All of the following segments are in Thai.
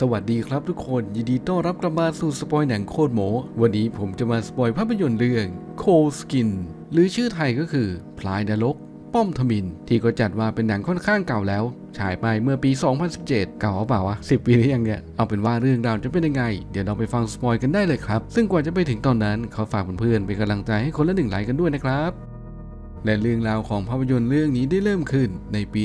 สวัสดีครับทุกคน ยินดีต้อนรับกลับมาสู่สปอยหนังโคตรโหม วันนี้ผมจะมาสปอยภาพยนตร์เรื่องโคสกินหรือชื่อไทยก็คือพลายนรก ป้อมทมิน ที่ก็จัดว่าเป็นหนังค่อนข้างเก่าแล้ว ฉายไปเมื่อปี 2017 เก่าหรือเปล่าวะ 10 ปีหรือยังเนี่ย เอาเป็นว่าเรื่องราวจะเป็นยังไง เดี๋ยวเราไปฟังสปอยกันได้เลยครับ ซึ่งกว่าจะไปถึงตอนนั้นขอฝากเพื่อนๆเป็นกำลังใจให้คนละหนึ่งไลค์กันด้วยนะครับ และเรื่องราวของภาพยนตร์เรื่องนี้ได้เริ่มขึ้นในปี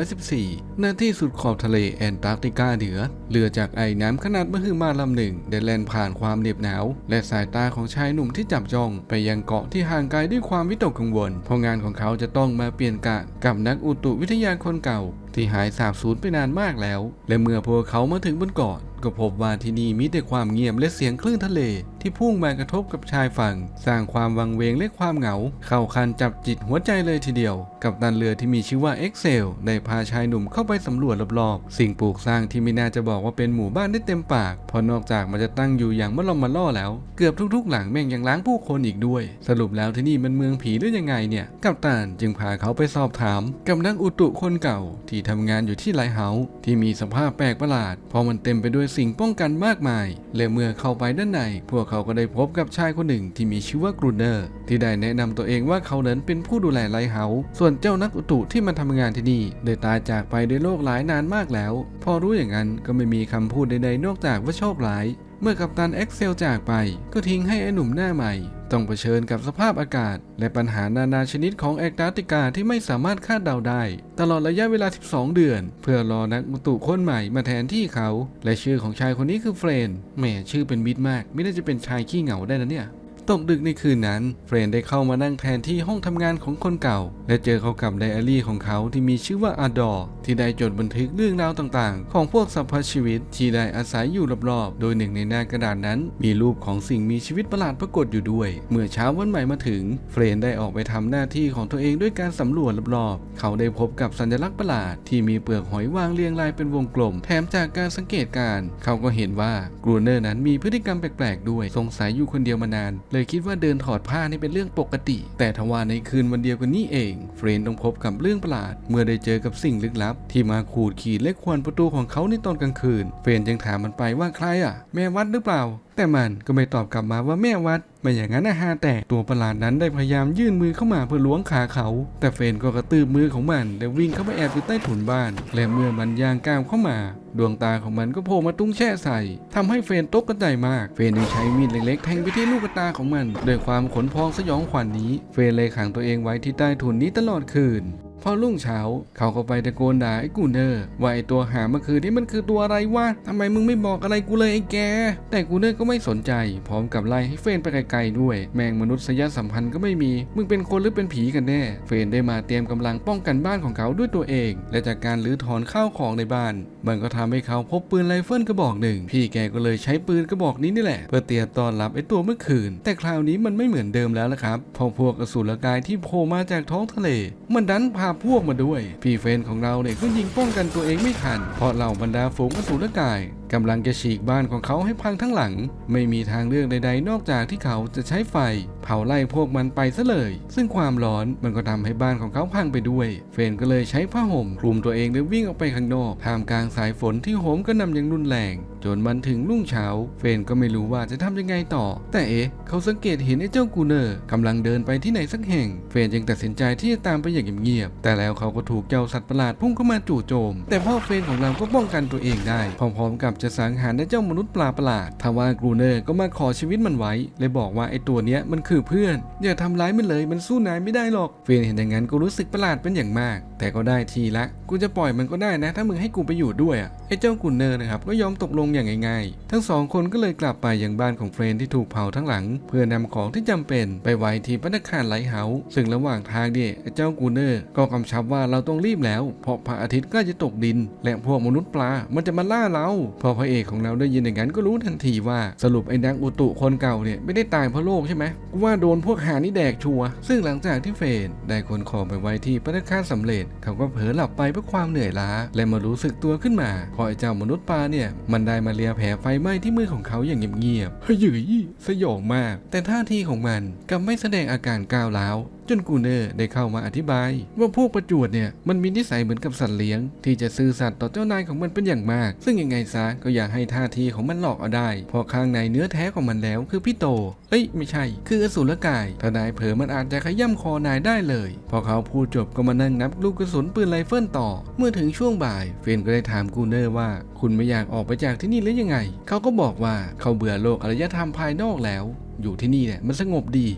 1914ณที่สุดขอบทะเลแอนตาร์กติกาเหนือ เรือจากไอ้น้ำขนาดมหึมาลำหนึ่งได้แล่นผ่านความเหน็บหนาว และสายตาของชายหนุ่มที่จับจ้องไปยังเกาะที่ห่างไกลด้วยความวิตกกังวล เพราะงานของเขาจะต้องมาเปลี่ยนกะกับนักอุตุวิทยาคนเก่าที่หายสาบสูญไปนานมากแล้ว และเมื่อพวกเขามาถึงบนเกาะก็พบว่าที่นี่มีแต่ความเงียบและเสียงคลื่นทะเล ที่พุ่งมากระทบกับชายฝั่ง สร้างความวังเวงและความเหงา เข้าคันจับจิตหัวใจเลยทีเดียว กับตันเรือที่มีชื่อว่าเอ็กเซลได้พาชายหนุ่มเข้าไปสำรวจรอบๆ สิ่งปลูกสร้างที่ไม่น่าจะบอกว่าเป็นหมู่บ้านได้เต็มปากเพราะนอกจากมันจะตั้งอยู่อย่างมะลอมมาล่อแล้ว เกือบทุกๆ หลังแม่งยังล้างผู้คนอีกด้วย สรุปแล้วที่นี่มันเมืองผีหรือยังไงเนี่ย กับตันจึงพาเขาไปสอบถามกับนักอุตุคนเก่าที่ทำงานอยู่ที่ไลท์เฮาส์ที่มีสภาพแปลกประหลาดเพราะมันเต็มไปด้วยสิ่งป้องกันมากมาย และเมื่อเข้าไปด้านใน พวกเขาก็ได้พบกับชายคนหนึ่งที่มีชื่อว่ากรูเนอร์ที่ได้แนะนำตัวเองว่าเขานั้นเป็นผู้ดูแลไลท์เฮาส์ส่วนเจ้านักอุตุที่มาทำงานที่นี่ได้ตายจากไปด้วยโรคหลายนานมากแล้ว พอรู้อย่างนั้นก็ไม่มีคำพูดใดๆนอกจากว่าโชคร้าย เมื่อกัปตันเอ็กเซลจากไป ก็ทิ้งให้ไอ้หนุ่มหน้าใหม่ ต้องเผชิญกับสภาพอากาศ และปัญหานานาชนิดของแอนตาติกาที่ไม่สามารถคาดเดาได้ ตลอดระยะเวลา 12 เดือน เพื่อรอนักมุตุคนใหม่มาแทนที่เขา และชื่อของชายคนนี้คือเฟรนแหมชื่อเป็นมิตรมาก ไม่ได้จะเป็นชายขี้เหงาได้นะเนี่ย ตกดึกในคืนนั้นเฟรนได้เข้ามานั่งแทนที่ห้องทำงานของคนเก่า และเจอเขากับไดอารี่ของเขาที่มีชื่อว่าอาดอร์ที่ได้จดบันทึกเรื่องราวต่างๆ ของพวกสัตว์ชีวิตที่ได้อาศัยอยู่รอบๆ โดยหนึ่งในหน้ากระดาษนั้น มีรูปของสิ่งมีชีวิตประหลาดปรากฏอยู่ด้วย เมื่อเช้าวันใหม่มาถึง เฟรนได้ออกไปทำหน้าที่ของตัวเองด้วยการสำรวจรอบๆ เขาได้พบกับสัญลักษณ์ประหลาดที่มีเปลือกหอยวางเรียงรายเป็นวงกลม แถมจากการสังเกตการ เขาก็เห็นว่ากรูเนอร์นั้นมีพฤติกรรมแปลกๆด้วย สงสัยอยู่คนเดียวมานานเลยคิดว่าเดินถอดผ้านี่เป็นเรื่องปกติ แต่ทว่าในคืนวันเดียวกันนี้เอง เฟรนต้องพบกับเรื่องประหลาด เมื่อได้เจอกับสิ่งลึกลับ ที่มาขูดขีดและควนประตูของเขาในตอนกลางคืน เฟรนจึงถามมันไปว่าใครอะ แม่วัดหรือเปล่าแต่มันก็ไม่ตอบกลับมาว่าแม่วัดไม่อย่างนั้นนะฮะแต่ตัวประหลาดนั้นได้พยายามยื่นมือเข้ามาเพื่อล้วงขาเขา แต่เฟนก็กระตืบมือของมันและวิ่งเข้าไปแอบอยู่ใต้ถุนบ้าน และเมื่อมันย่างก้าวเข้ามา ดวงตาของมันก็โผล่มาตุ้งแช่ใส่ทำให้เฟนตกกระจมาก เฟนจึงใช้มีดเล็กๆแทงไปที่ลูกตาของมันด้วยความขนพองสยองขวัญนนี้ เฟนเลยขังตัวเองไว้ที่ใต้ถุนนี้ตลอดคืน พอรุ่งเช้าเขาก็ไปตะโกนด่าไอ้กูเนอร์ว่าไอ้ตัวหาเมื่อคืนนี้มันคือตัวอะไรวะทำไมมึงไม่บอกอะไรกูเลยไอ้แก แต่กูเนอร์ก็ไม่สนใจ พร้อมกับไล่ให้เฟนไปไกลๆด้วย แมงมนุษยสัมพันธ์ก็ไม่มี มึงเป็นคนหรือเป็นผีกันแน่ เฟนได้มาเตรียมกำลังป้องกันบ้านของเขาด้วยตัวเอง และจากการรื้อถอนข้าวของในบ้าน มันก็ทำให้เขาพบปืนไรเฟิลกระบอกหนึ่ง พี่แกก็เลยใช้ปืนกระบอกนี้นี่แหละ เพื่อเตรียมต้อนรับไอ้ตัวเมื่อคืน แต่คราวนี้มันไม่เหมือนเดิมแล้วละครับพอพวกอสูรกายที่โผล่มาจากท้องทะเล มันดันพาพวกมาด้วย พี่เฟนของเราเนี่ยก็ยิงป้องกันตัวเองไม่ทันเพราะเหล่าบรรดาฝูงอสูรกาย กำลังจะฉีกบ้านของเขาให้พังทั้งหลัง ไม่มีทางเลือกใด ๆ นอกจากที่เขาจะใช้ไฟ เผาไล่พวกมันไปซะเลย ซึ่งความร้อนมันก็ทำให้บ้านของเขาพังไปด้วย เฟนก็เลยใช้ผ้าห่มคลุมตัวเองแล้ววิ่งออกไปข้างนอกท่ามกลางสายฝนที่โหมกระหน่ำอย่างรุนแรง จนมันถึงรุ่งเช้า เฟนก็ไม่รู้ว่าจะทำยังไงต่อ แต่เอ๊ะเขาสังเกตเห็นไอ้เจ้ากูเนอร์กำลังเดินไปที่ไหนสักแห่ง เฟนจึงตัดสินใจที่จะตามไปอย่างเงียบๆแต่แล้วเขาก็ถูกเจ้าสัตว์ประหลาดพุ่งเข้ามาจู่โจม แต่พ่อเฟนของเราก็ป้องกันตัวเองได้พร้อมๆกับจะสังหารไอ้เจ้ามนุษย์ปลาประหลาดทว่ากรูเนอร์ก็มาขอชีวิตมันไว้เลยบอกว่าไอ้ตัวเนี้ยมันคือเพื่อน อย่าทำร้ายมันเลยมันสู้นายไม่ได้หรอกเฟรนเห็นอย่างนั้นก็รู้สึกประหลาดเป็นอย่างมาก แต่ก็ได้ทีละ กูจะปล่อยมันก็ได้นะ ถ้ามึงให้กูไปอยู่ด้วยอะไอ้เจ้ากรูเนอร์นะครับก็ยอมตกลงอย่างง่ายๆ ทั้งสองคนก็เลยกลับไปยังบ้านของเฟรนที่ถูกเผาทั้งหลัง เพื่อนำของที่จำเป็นไปไว้ที่พัตตาคารไลท์เฮาส์ซึ่งระหว่างทางเนี่ยไอ้เจ้ากูเนอร์ก็กำชับว่าเราต้องรีบแล้ว เพราะพระอาทิตย์ใกล้จะตกดิน และพวกมนุษย์ปลา มันจะมาล่าเราพอพระเอกของเราได้ยินอย่างนั้นก็รู้ทันทีว่าสรุปไอ้นักอุตุคนเก่าเนี่ยไม่ได้ตายเพราะโรคใช่ไหมกูว่าโดนพวกหานี่แดกชัวซึ่งหลังจากที่เฟนได้ขนของไปไว้ที่พัตตาคาสำเร็จ เขาก็เผลอหลับไปเพราะความเหนื่อยล้า และมารู้สึกตัวขึ้นมาพอไอ้เจ้ามนุษย์ปลาเนี่ยมันได้มาเลียแผลไฟไหม้ที่มือของเขาอย่างเงียบๆเฮ้ยสยองมาก แต่ท่าทีของมันกลับไม่แสดงอาการก้าวร้าว จนกูเนอร์ได้เข้ามาอธิบาย ว่าพวกประจวดเนี่ยมันมีนิสัยเหมือนกับสัตว์เลี้ยง ที่จะซื่อสัตย์ต่อเจ้านายของมันเป็นอย่างมาก ซึ่งยังไงซะก็อยากให้ท่าทีของมันหลอกเอาได้ พอข้างในเนื้อแท้ของมันแล้วคือพี่โต เอ้ยไม่ใช่ คืออสูรกายถ้านายเผลอมันอาจจะขย่ำคอนายได้เลย พอเขาพูดจบก็มานั่งนับลูกกระสุนปืนไรเฟิลต่อ เมื่อถึงช่วงบ่าย เฟนก็ได้ถามกูเนอร์ว่า คุณไม่อยากออกไปจากที่นี่หรือยังไง เขาก็บอกว่าเขาเบื่อโลกอารยธรรมภายนอกแล้ว อยู่ที่นี่เนี่ยมันสงบดี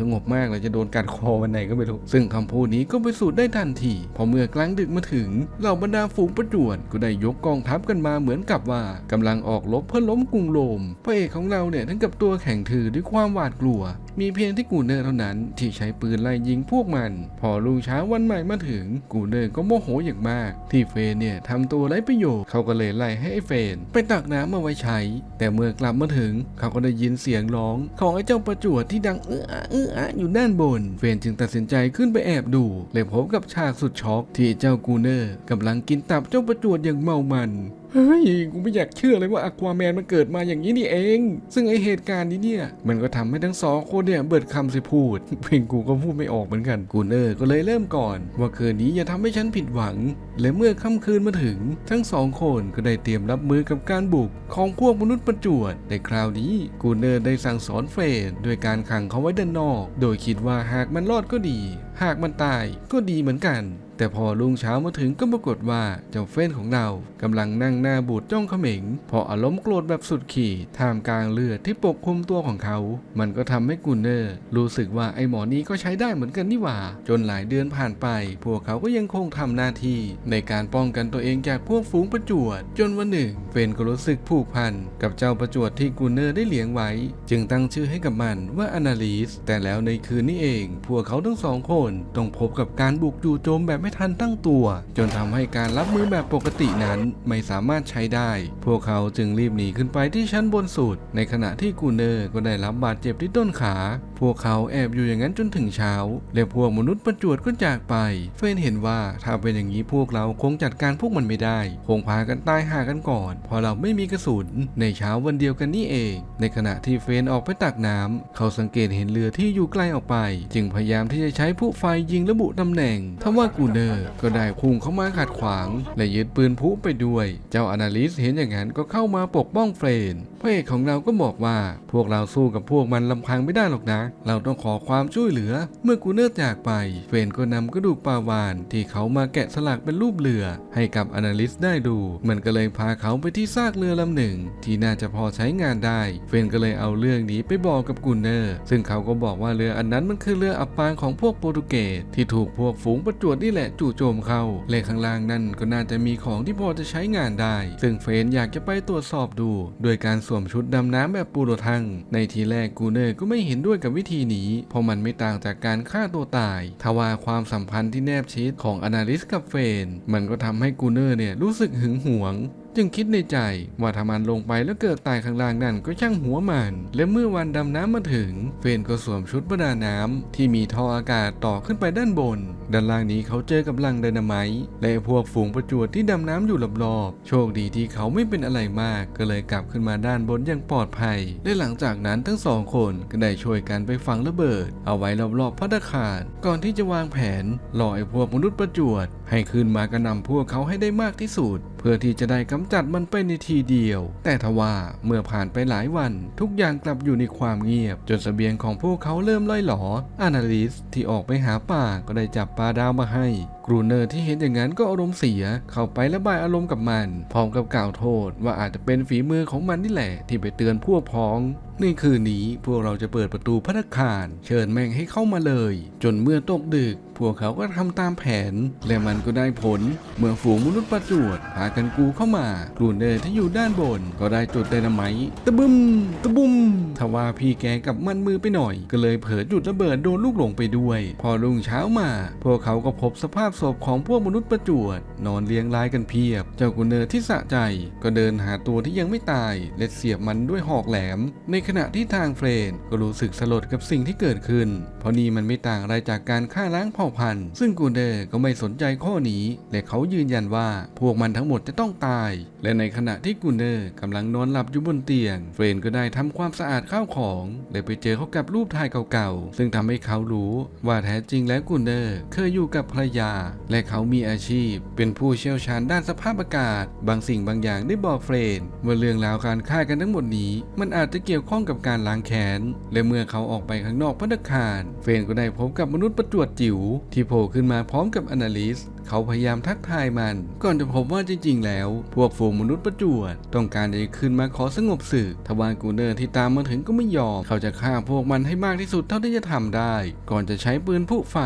สงบมากเลยจะโดนกัดคอวันไหนก็ไม่รู้ ซึ่งคำพูดนี้ก็ไปสูจน์ได้ทันที พอเมื่อกลางดึกมาถึง เหล่าบรรดาฝูงประจวดก็ได้ยกกองทัพกันมาเหมือนกับว่ากำลังออกรบเพื่อล้มกรุงโรมพระเอกของเราเนี่ยทั้งกับตัวแข็งถือด้วยความหวาดกลัว มีเพียงที่กูเนอร์เท่านั้นที่ใช้ปืนไล่ยิงพวกมัน พอรุ่งเช้าวันใหม่มาถึง กูเนอร์ก็โมโหอย่างมาก ที่เฟนเนี่ยทำตัวไร้ประโยชน์เขาก็เลยไล่ให้ไอ้เฟน ไปตักน้ำมาไว้ใช้ แต่เมื่อกลับมาถึงเขาก็ได้ยินเสียงร้องของไอ้เจ้าประจวดที่ดังเอื้ออะเอื้ออะอยู่ด้านบน เฟนจึงตัดสินใจขึ้นไปแอบดูเลยพบกับฉากสุดช็อกที่เจ้ากูเนอร์กำลังกินตับเจ้าประจวดอย่างเมามันเฮ้ย กูไม่อยากเชื่อเลยว่าอควาแมนมันเกิดมาอย่างนี้นี่เอง ซึ่งไอเหตุการณ์นี้เนี่ย มันก็ทำให้ทั้งสองคนเนี่ยเบิดคำสิพูด เพลงกูก็พูดไม่ออกเหมือนกันกูเนอร์ก็เลยเริ่มก่อน ว่าคืนนี้อย่าทำให้ฉันผิดหวัง และเมื่อค่ำคืนมาถึง ทั้งสองคนก็ได้เตรียมรับมือกับการบุกของพวกมนุษย์ประจวด ในคราวนี้กูเนอร์ได้สั่งสอนเฟรด้วยการขังเขาไว้ด้านนอก โดยคิดว่าหากมันรอดก็ดี หากมันตายก็ดีเหมือนกัน แต่พอรุ่งเช้ามาถึงก็ปรากฏว่าเจ้าเฟ้นของเรากำลังนั่งหน้าบูดจ้องเขม็งพราะอารมณ์โกรธแบบสุดขีดท่ามกลางเลือดที่ปกคลุมตัวของเขา มันก็ทำให้กูเนอร์รู้สึกว่าไอ้หมอนี้ก็ใช้ได้เหมือนกันนี่หว่า จนหลายเดือนผ่านไป พวกเขาก็ยังคงทำหน้าที่ ในการป้องกันตัวเองจากพวกฝูงประจวด จนวันหนึ่งเฟนก็รู้สึกผูกพันกับเจ้าประจวดที่กูเนอร์ได้เลี้ยงไว้ จึงตั้งชื่อให้กับมันว่าอนาลิสแต่แล้วในคืนนี้เอง พวกเขาทั้งสองคนต้องพบกับการบุกจู่โจมแบบไม่ทันตั้งตัว จนทำให้การรับมือแบบปกตินั้นไม่สามารถใช้ได้ พวกเขาจึงรีบหนีขึ้นไปที่ชั้นบนสุด ในขณะที่กูเนอร์ก็ได้รับบาดเจ็บที่ต้นขา พวกเขาแอบอยู่อย่างนั้นจนถึงเช้า และพวกมนุษย์ประจวดก็จากไป เฟนเห็นว่าถ้าเป็นอย่างนี้พวกเราคงจัดการพวกมันไม่ได้ คงพากันตายหากันก่อนเพอเราไม่มีกระสุน ในเช้าวันเดียวกันนี่เอง ในขณะที่เฟนออกไปตักน้ำเขาสังเกตเห็นเรือที่อยู่ไกลออกไป จึงพยายามที่จะใช้ผู้ไฟยิงระบุตำแหน่งทว่ากูเดอร์ ก็ได้พุ่งเข้ามาขัดขวาง และยึดปืนพุไปด้วย เจ้าอนาลิสเห็นอย่างนั้นก็เข้ามาปกป้องเฟรน ระเอกของเราก็บอกว่า พวกเราสู้กับพวกมันลำพังไม่ได้หรอกนะ เราต้องขอความช่วยเหลือ เมื่อกูเนอร์จากไป เฟนก็นำกระดูกปลาวานที่เขามาแกะสลักเป็นรูปเรือ ให้กับอนาลิสได้ดู มันก็เลยพาเขาไปที่ซากเรือลำหนึ่ง ที่น่าจะพอใช้งานได้ เฟนก็เลยเอาเรื่องนี้ไปบอกกับกูเนอร์ ซึ่งเขาก็บอกว่าเรืออันนั้นมันคือเรืออับปางของพวกโปรตุเกสที่ถูกพวกฝูงประจวดนี่แหละจู่โจมเข้าและข้างล่างนั่นก็น่าจะมีของที่พอจะใช้งานได้ ซึ่งเฟนอยากจะไปตรวจสอบดู โดยการสวมชุดดำน้ำแบบปูโรทัง ในทีแรกกูเนอร์ก็ไม่เห็นด้วยกับวิธีนี้ เพราะมันไม่ต่างจากการฆ่าตัวตาย ทว่าความสัมพันธ์ที่แนบชิดของอนาลิสกับเฟน มันก็ทำให้กูเนอร์เนี่ยรู้สึกหึงหวง จึงคิดในใจว่าถ้ามันลงไปแล้วเกิดตายข้างล่างนั่นก็ช่างหัวมันและเมื่อวันดำน้ำมาถึง เฟนก็สวมชุดประดาน้ำที่มีท่ออากาศต่อขึ้นไปด้านบน ด้านล่างนี้เขาเจอกับลังไดนาไมต์และพวกฝูงประจวดที่ดำน้ำอยู่รอบๆโชคดีที่เขาไม่เป็นอะไรมาก ก็เลยกลับขึ้นมาด้านบนอย่างปลอดภัย และหลังจากนั้นทั้งสองคนก็ได้ช่วยกันไปฝังระเบิด เอาไว้รอบๆพัตตาคารก่อนที่จะวางแผนหล่อไอ้พวกมนุษย์ประจวดให้ขึ้นมากระนำพวกเขาให้ได้มากที่สุด เพื่อที่จะได้กำจัดมันไปในทีเดียว แต่ทว่าเมื่อผ่านไปหลายวัน ทุกอย่างกลับอยู่ในความเงียบ จนเสบียงของพวกเขาเริ่มล่อยหลออานาลิสที่ออกไปหาป่าก็ได้จับปลาดาวมาให้ กรูเนอร์ที่เห็นอย่างนั้นก็อารมณ์เสียเข้าไประบายอารมณ์กับมันพร้อมกับกล่าวโทษว่าอาจจะเป็นฝีมือของมันนี่แหละ ที่ไปเตือนพวกพ้องในคืนนี้พวกเราจะเปิดประตูพัตคาร เชิญแม่งให้เข้ามาเลย จนเมื่อตกดึก พวกเขาก็ทำตามแผน และมันก็ได้ผล เมื่อฝูงมนุษย์ประจวดพากันกูเข้ามากรูเนอร์ที่อยู่ด้านบน ก็ได้จุดไดนาไมต์ตะบึมตะบุมทว่าพี่แกกับมันมือไปหน่อย ก็เลยเผลอจุดระเบิดโดนลูกหลงไปด้วย พอรุ่งเช้ามา พวกเขาก็พบสภาพศพของพวกมนุษย์ประจวด นอนเลี้ยงรายกันเพียบ เจ้ากุนเนอร์ที่สะใจ ก็เดินหาตัวที่ยังไม่ตาย และเสียบมันด้วยหอกแหลม ในขณะที่ทางเฟรนก็รู้สึกสลดกับสิ่งที่เกิดขึ้น เพราะนี่มันไม่ต่างอะไรจากการฆ่าล้างเผ่าพันธุ์ ซึ่งกูเนอร์ก็ไม่สนใจข้อนี้ และเขายืนยันว่าพวกมันทั้งหมดจะต้องตาย และในขณะที่กูเนอร์กำลังนอนหลับอยู่บนเตียง เฟรนก็ได้ทำความสะอาดข้าวของและไปเจอเขากับรูปถ่ายเก่าๆซึ่งทำให้เขารู้ว่าแท้จริงแล้วกูเนอร์เคยอยู่กับภรรยาและเขามีอาชีพ เป็นผู้เชี่ยวชาญด้านสภาพอากาศ บางสิ่งบางอย่างได้บอกเฟรนว่าเรื่องราวการฆ่ากันทั้งหมดนี้ มันอาจจะเกี่ยวข้องกับการล้างแค้นและเมื่อเขาออกไปข้างนอกพัตตาคาร เฟรนก็ได้พบกับมนุษย์ประจวดจิ๋วที่โผล่ขึ้นมาพร้อมกับอนาลิส เขาพยายามทักทายมัน ก่อนจะพบว่าจริง ๆ แล้ว พวกฝูงมนุษย์ประจวด ต้องการจะขึ้นมาขอสงบศึกทวารกูเนอร์ที่ตามมาถึงก็ไม่ยอม เขาจะฆ่าพวกมันให้มากที่สุดเท่าที่จะทำได้ ก่อนจะใช้ปืนผู้ไฟ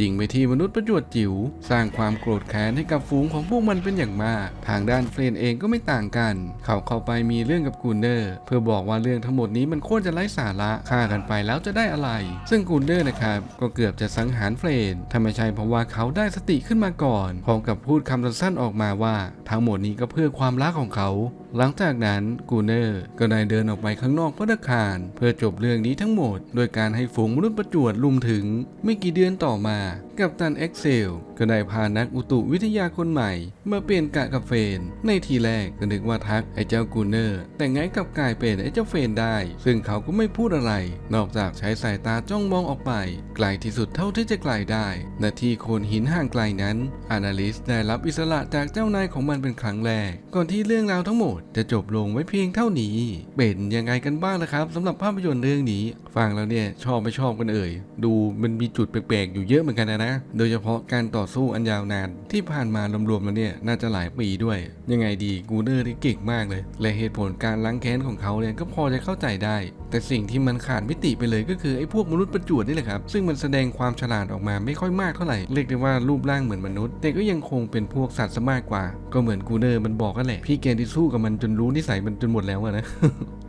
ยิงไปที่มนุษย์ประจวดจิ๋ว สร้างความโกรธแค้นให้กับฝูงของพวกมันเป็นอย่างมาก ทางด้านเฟรนเองก็ไม่ต่างกัน เขาเข้าไปมีเรื่องกับกูเนอร์เพื่อบอกว่าเรื่องทั้งหมดนี้มันโคตรจะไร้สาระฆ่ากันไปแล้วจะได้อะไร ซึ่งกูเนอร์นะครับก็เกือบจะสังหารเฟรนถ้าไม่ใช่เพราะว่าเขาได้สติขึ้นมาก่อนพร้อมกับพูดคำสั้นๆออกมาว่า ทั้งหมดนี้ก็เพื่อความรักของเขา หลังจากนั้นกูเนอร์ก็ได้เดินออกไปข้างนอกพัตตาคาร เพื่อจบเรื่องนี้ทั้งหมด โดยการให้ฝูงมนุษย์ประจวดลุมถึง ไม่กี่เดือนต่อมา กับตันเอ็กเซลก็ได้พานักอุตุวิทยาคนใหม่ มาเปลี่ยนกะกับเฟน ในทีแรกก็นึกว่าทักไอ้เจ้ากูเนอร์ แต่ไงกับกลายเป็นไอ้เจ้าเฟนได้ ซึ่งเขาก็ไม่พูดอะไร นอกจากใช้สายตาจ้องมองออกไป ไกลที่สุดเท่าที่จะไกลได้ณที่โคนหินห่างไกลนั้นอานาลิสได้รับอิสระจากเจ้านายของมันเป็นครั้งแรก ก่อนที่เรื่องราวทั้งหมดจะจบลงไว้เพียงเท่านี้ เป็นยังไงกันบ้างล่ะครับสำหรับภาพยนตร์เรื่องนี้ ฟังแล้วเนี่ยชอบไม่ชอบกันเอ่ย ดูมันมีจุดแปลกๆอยู่เยอะเหมือนกันนะนะ โดยเฉพาะการต่อสู้อันยาวนาน ที่ผ่านมารวมๆแล้วเนี่ย น่าจะหลายปีด้วย ยังไงดีกูเดอร์ที่เก่งมากเลย และเหตุผลการล้างแค้นของเขาเนี่ยก็พอจะเข้าใจได้ แต่สิ่งที่มันขาดมิติไปเลยก็คือไอ้พวกมนุษย์ประจวดนี่แหละครับ ซึ่งมันแสดงความฉลาดออกมาไม่ค่อยมากเท่าไหร่ เรียกได้ว่ารูปร่างเหมือนมนุษย์ แต่ก็ยังคงเป็นพวกสัตว์ซะมากกว่า ก็เหมือนกูเนอร์มันบอกกันแหละ พี่แกนที่สู้กับมันจนรู้นิสัยมันจนหมดแล้วนะ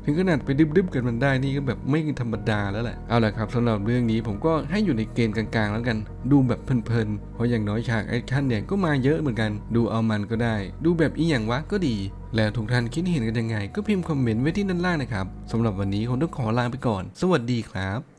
ถึงขนาดไปดึบๆกันมันได้นี่ก็แบบไม่ธรรมดาแล้วแหละ เอาละครับสำหรับเรื่องนี้ผมก็ให้อยู่ในเกณฑ์กลางๆ แล้วกัน ดูแบบเพลินๆ เพราะอย่างน้อยฉากแอคชั่นเนี่ยก็มาเยอะเหมือนกัน ดูเอามันก็ได้ ดูแบบอีหยังวะก็ดีแล้วทุกท่านคิดเห็นกันยังไง ก็พิมพ์คอมเมนต์ไว้ที่ด้านล่างนะครับสำหรับวันนี้ผมต้องขอลาไปก่อน สวัสดีครับ